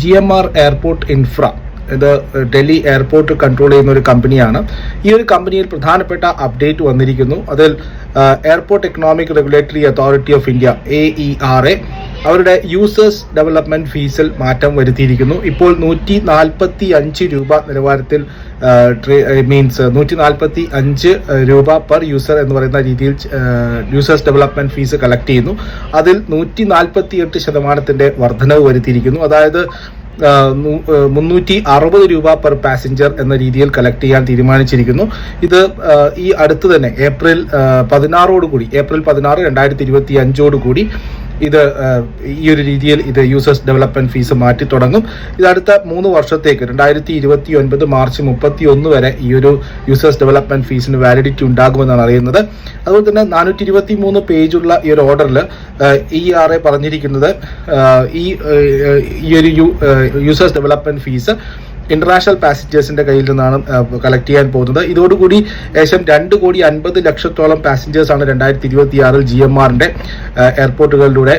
G M R airport infra ഇത് Delhi airport control ചെയ്യുന്ന ഒരു കമ്പനിയാണ് ഈ ഒരു കമ്പനിയിൽ പ്രധാനപ്പെട്ട അപ്ഡേറ്റ് വന്നിരിക്കുന്നു. അതിൽ airport economic regulatory authority of India A E R A അവരുടെ യൂസേഴ്സ് ഡെവലപ്മെന്റ് ഫീസിൽ മാറ്റം വരുത്തിയിരിക്കുന്നു. ഇപ്പോൾ നൂറ്റി നാൽപ്പത്തി അഞ്ച് രൂപ നിലവാരത്തിൽ മീൻസ് നൂറ്റി നാൽപ്പത്തി അഞ്ച് രൂപ പെർ യൂസർ എന്ന് പറയുന്ന രീതിയിൽ യൂസേഴ്സ് ഡെവലപ്മെന്റ് ഫീസ് കളക്ട് ചെയ്യുന്നു. അതിൽ നൂറ്റി നാൽപ്പത്തി എട്ട് ശതമാനത്തിന്റെ വർധനവ് വരുത്തിയിരിക്കുന്നു. അതായത് മുന്നൂറ്റി അറുപത് രൂപ പെർ പാസഞ്ചർ എന്ന രീതിയിൽ കളക്ട് ചെയ്യാൻ തീരുമാനിച്ചിരിക്കുന്നു. ഇത് ഈ അടുത്ത് തന്നെ ഏപ്രിൽ പതിനാറോടുകൂടി പതിനാറോട് ഏപ്രിൽ പതിനാറ് രണ്ടായിരത്തി ഇരുപത്തി അഞ്ചോട് കൂടി ഇത് ഈ ഒരു രീതിയിൽ ഇത് യൂസേഴ്സ് ഡെവലപ്മെന്റ് ഫീസ് മാറ്റി തുടങ്ങും. ഇത് അടുത്ത മൂന്ന് വർഷത്തേക്ക് രണ്ടായിരത്തി ഇരുപത്തി ഒൻപത് മാർച്ച് മുപ്പത്തി ഒന്ന് വരെ ഈ ഒരു യൂസേഴ്സ് ഡെവലപ്മെന്റ് ഫീസിന് വാലിഡിറ്റി ഉണ്ടാകുമെന്നാണ് അറിയുന്നത്. അതുപോലെ തന്നെ നാനൂറ്റി ഇരുപത്തി മൂന്ന് പേജുള്ള ഈ ഒരു ഓർഡറിൽ ഇ ആർ എ പറഞ്ഞിരിക്കുന്നത് ഈ ഒരു യൂസേഴ്സ് ഡെവലപ്മെന്റ് ഫീസ് ഇന്റർനാഷണൽ പാസഞ്ചേഴ്സിന്റെ കയ്യിൽ നിന്നാണ് കളക്ട് ചെയ്യാൻ പോകുന്നത്. ഇതോടുകൂടി ഏകദേശം രണ്ട് കോടി അൻപത് ലക്ഷത്തോളം പാസഞ്ചേഴ്സ് ആണ് രണ്ടായിരത്തി ഇരുപത്തി ആറിൽ ജി എം ആറിന്റെ എയർപോർട്ടുകളിലൂടെ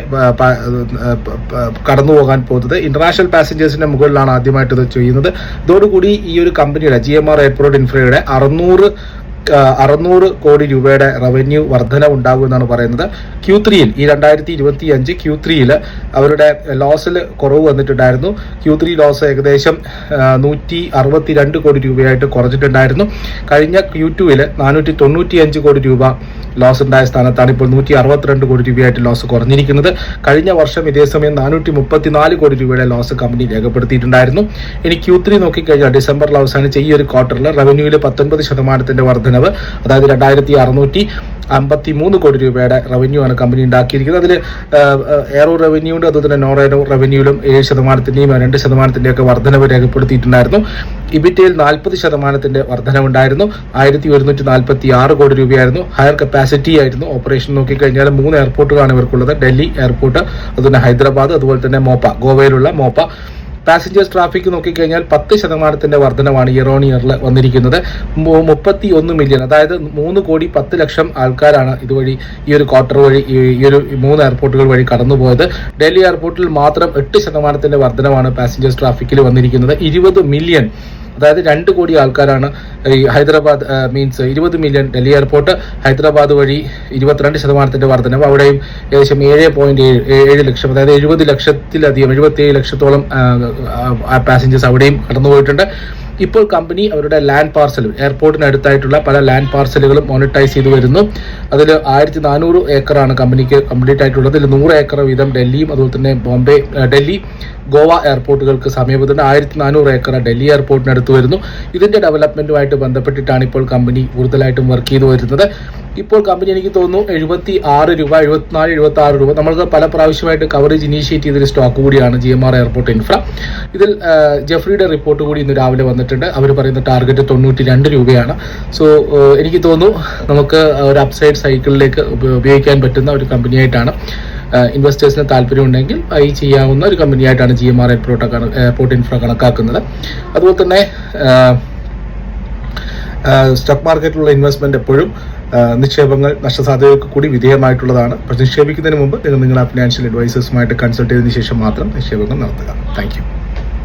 കടന്നു പോകാൻ പോകുന്നത്. ഇന്റർനാഷണൽ പാസഞ്ചേഴ്സിന്റെ മുകളിലാണ് ആദ്യമായിട്ട് ഇത് ചെയ്യുന്നത്. ഇതോടുകൂടി ഈ ഒരു കമ്പനിയുടെ ജി എം ആർ എയർപോർട്ട് ഇൻഫ്രയുടെ അറുന്നൂറ് അറുന്നൂറ് കോടി രൂപയുടെ റവന്യൂ വർധന ഉണ്ടാകുമെന്നാണ് പറയുന്നത്. ക്യൂ ത്രീയിൽ ഈ രണ്ടായിരത്തി ഇരുപത്തി അഞ്ച് ക്യൂ ത്രീയിൽ അവരുടെ ലോസിൽ കുറവ് വന്നിട്ടുണ്ടായിരുന്നു. ക്യൂ ത്രീ ലോസ് ഏകദേശം നൂറ്റി അറുപത്തി രണ്ട് കോടി രൂപയായിട്ട് കുറഞ്ഞിട്ടുണ്ടായിരുന്നു. കഴിഞ്ഞ ക്യൂ ടുവിൽ നാനൂറ്റി തൊണ്ണൂറ്റി അഞ്ച് കോടി രൂപ ലോസ് ഉണ്ടായ സ്ഥാനത്താണ് ഇപ്പോൾ നൂറ്റി അറുപത്തിരണ്ട് കോടി രൂപയായിട്ട് ലോസ് കുറഞ്ഞിരിക്കുന്നത്. കഴിഞ്ഞ വർഷം ഇതേ സമയം നാനൂറ്റി മുപ്പത്തിനാല് കോടി രൂപയുടെ ലോസ് കമ്പനി രേഖപ്പെടുത്തിയിട്ടുണ്ടായിരുന്നു. ഇനി ക്യൂ ത്രീ നോക്കിക്കഴിഞ്ഞാൽ ഡിസംബറിൽ അവസാനിച്ച ഈ ഒരു ക്വാർട്ടറിൽ റവന്യൂവിൽ പത്തൊൻപത് ശതമാനത്തിന്റെ വർധനവ് അതായത് രണ്ടായിരത്തി അറുന്നൂറ്റി അമ്പത്തി മൂന്ന് കോടി രൂപയുടെ റവന്യൂ ആണ് കമ്പനി ഉണ്ടാക്കിയിരിക്കുന്നത്. അതിൽ എയറോ റവന്യൂവിന്റെ അതുപോലെ തന്നെ നോൺ എയറോ റവന്യൂവിലും ഏഴ് ശതമാനത്തിന്റെയും രണ്ട് ശതമാനത്തിന്റെയും ഒക്കെ വർധനവ് രേഖപ്പെടുത്തിയിട്ടുണ്ടായിരുന്നു. ഇബിറ്റയിൽ നാൽപ്പത് ശതമാനത്തിന്റെ വർധനവുണ്ടായിരുന്നു. ആയിരത്തി ഒരുന്നൂറ്റി നാൽപ്പത്തി ആറ് കോടി രൂപയായിരുന്നു. ഹയർ കപ്പാസിറ്റി ആയിരുന്നു. ഓപ്പറേഷൻ നോക്കിക്കഴിഞ്ഞാൽ മൂന്ന് എയർപോർട്ടുകളാണ് ഇവർക്കുള്ളത്. ഡൽഹി എയർപോർട്ട് അതുപോലെ ഹൈദരാബാദ് അതുപോലെ തന്നെ മോപ്പ ഗോവയിലുള്ള മോപ്പ. പാസഞ്ചേഴ്സ് ട്രാഫിക് നോക്കിക്കഴിഞ്ഞാൽ പത്ത് ശതമാനത്തിന്റെ വർധനമാണ് ഇയർ ഓൺ ഇയറിൽ വന്നിരിക്കുന്നത്. മുപ്പത്തി ഒന്ന് മില്യൺ അതായത് മൂന്ന് കോടി പത്ത് ലക്ഷം ആൾക്കാരാണ് ഇതുവഴി ഈ ഒരു ക്വാർട്ടർ വഴി ഈ ഒരു മൂന്ന് എയർപോർട്ടുകൾ വഴി കടന്നുപോയത്. ഡൽഹി എയർപോർട്ടിൽ മാത്രം എട്ട് ശതമാനത്തിന്റെ വർധനമാണ് പാസഞ്ചേഴ്സ് ട്രാഫിക്കിൽ വന്നിരിക്കുന്നത്. ഇരുപത് മില്യൺ അതായത് രണ്ട് കോടി ആൾക്കാരാണ് ഈ ഹൈദരാബാദ് മീൻസ് ഇരുപത് മില്യൺ ഡൽഹി എയർപോർട്ട് ഹൈദരാബാദ് വഴി ഇരുപത്തിരണ്ട് ശതമാനത്തിന്റെ വർധനവ്. അവിടെയും ഏകദേശം ഏഴ് പോയിന്റ് ഏഴ് ലക്ഷം അതായത് എഴുപത് ലക്ഷത്തിലധികം എഴുപത്തി ലക്ഷത്തോളം പാസഞ്ചേഴ്സ് അവിടെയും കടന്നുപോയിട്ടുണ്ട്. ഇപ്പോൾ കമ്പനി അവരുടെ ലാൻഡ് പാർസൽ എയർപോർട്ടിനടുത്തായിട്ടുള്ള പല ലാൻഡ് പാർസലുകളും മോണിറ്റൈസ് ചെയ്തു വരുന്നു. അതിൽ ആയിരത്തി നാനൂറ് ഏക്കറാണ് കമ്പനിക്ക് കംപ്ലീറ്റ് ആയിട്ടുള്ളത്. ഇതിൽ നൂറ് ഏക്കർ വീതം ഡൽഹിയും അതുപോലെ തന്നെ ബോംബെ ഡൽഹി ഗോവ എയർപോർട്ടുകൾക്ക് സമീപത്തുണ്ട്. ആയിരത്തി നാനൂറ് ഏക്കർ ഡൽഹി എയർപോർട്ടിനടുത്ത് വരുന്നു. ഇതിന്റെ ഡെവലപ്മെന്റുമായിട്ട് ബന്ധപ്പെട്ടിട്ടാണ് ഇപ്പോൾ കമ്പനി കൂടുതലായിട്ടും വർക്ക് ചെയ്തു വരുന്നത്. ഇപ്പോൾ കമ്പനി എനിക്ക് തോന്നുന്നു എഴുപത്തി ആറ് രൂപ എഴുപത്തിനാല് എഴുപത്തി ആറ് രൂപ നമ്മൾക്ക് പല പ്രാവശ്യമായിട്ട് കവറേജ് ഇനീഷ്യേറ്റ് ചെയ്തൊരു സ്റ്റോക്ക് കൂടിയാണ് G M R airport infra ഇതിൽ ജെഫ്രിയുടെ റിപ്പോർട്ട് കൂടി ഇന്ന് രാവിലെ വന്നിട്ടുണ്ട്. അവർ പറയുന്ന ടാർഗറ്റ് തൊണ്ണൂറ്റി രണ്ട് രൂപയാണ് സോ എനിക്ക് തോന്നുന്നു നമുക്ക് ഒരു അപ്സൈഡ് സൈക്കിളിലേക്ക് ഉപയോഗിക്കാൻ പറ്റുന്ന ഒരു കമ്പനിയായിട്ടാണ് ഇൻവെസ്റ്റേഴ്സിന് താല്പര്യമുണ്ടെങ്കിൽ ഈ ചെയ്യാവുന്ന ഒരു കമ്പനിയായിട്ടാണ് G M R airport airport infra കണക്കാക്കുന്നത്. അതുപോലെ തന്നെ സ്റ്റോക്ക് മാർക്കറ്റിലുള്ള ഇൻവെസ്റ്റ്മെന്റ് എപ്പോഴും നിക്ഷേപങ്ങൾ നഷ്ടസാധ്യതകൾക്ക് കൂടി വിധേയമായിട്ടുള്ളതാണ്. പക്ഷേ നിക്ഷേപിക്കുന്നതിന് മുമ്പ് നിങ്ങൾ നിങ്ങളുടെ ഫിനാൻഷ്യൽ അഡ്വൈസേഴ്സുമായിട്ട് കൺസൾട്ട് ചെയ്തതിനു ശേഷം മാത്രം നിക്ഷേപങ്ങൾ നടത്തുക. താങ്ക്